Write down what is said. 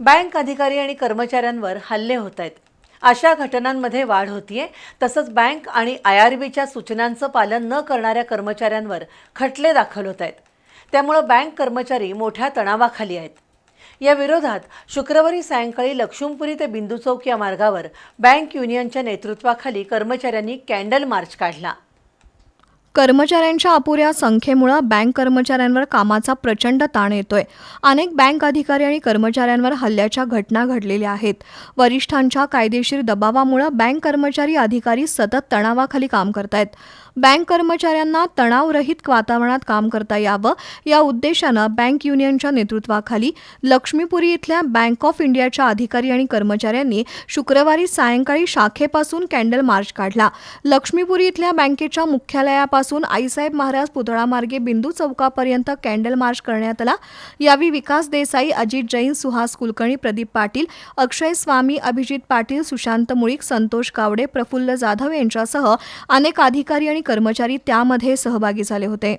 Bank अधिकारी आणि कर्मचाऱ्यांवर हल्ले होत आहेत. अशा घटनांमध्ये वाढ होतीये. तसंच बँक आणि आय आर बीच्या सूचनांचं पालन न करणाऱ्या कर्मचाऱ्यांवर खटले दाखल होत आहेत. त्यामुळं बँक कर्मचारी मोठ्या तणावाखाली आहेत. या विरोधात शुक्रवारी सायंकाळी लक्ष्मीपुरी ते बिंदू चौक या मार्गावर बँक युनियनच्या नेतृत्वाखाली कर्मचाऱ्यांनी कॅन्डल मार्च काढला. कर्मचाऱ्यांच्या अपुऱ्या संख्येमुळं बँक कर्मचाऱ्यांवर कामाचा प्रचंड ताण येतोय. अनेक बँक अधिकारी आणि कर्मचाऱ्यांवर हल्ल्याच्या घटना घडलेल्या आहेत. वरिष्ठांच्या कायदेशीर दबावामुळं बँक कर्मचारी अधिकारी सतत तणावाखाली काम करतायत. बँक कर्मचाऱ्यांना तणावरहित वातावरणात काम करता यावं या उद्देशानं बँक युनियनच्या नेतृत्वाखाली लक्ष्मीपुरी इथल्या बँक ऑफ इंडियाच्या अधिकारी आणि कर्मचाऱ्यांनी शुक्रवारी सायंकाळी शाखेपासून कॅन्डल मार्च काढला. लक्ष्मीपुरी इथल्या बँकेच्या मुख्यालयापासून आईसाहेब महाराज पुतळा मार्गे बिंदू चौकापर्यंत कॅन्डल मार्च करण्यात आला. यावेळी विकास देसाई अजित जैन सुहास कुलकर्णी प्रदीप पाटील अक्षय स्वामी अभिजित पाटील सुशांत मुळीक संतोष कावडे प्रफुल्ल जाधव यांच्यासह अनेक अधिकारी आणि कर्मचारी त्यामध्ये सहभागी झाले होते.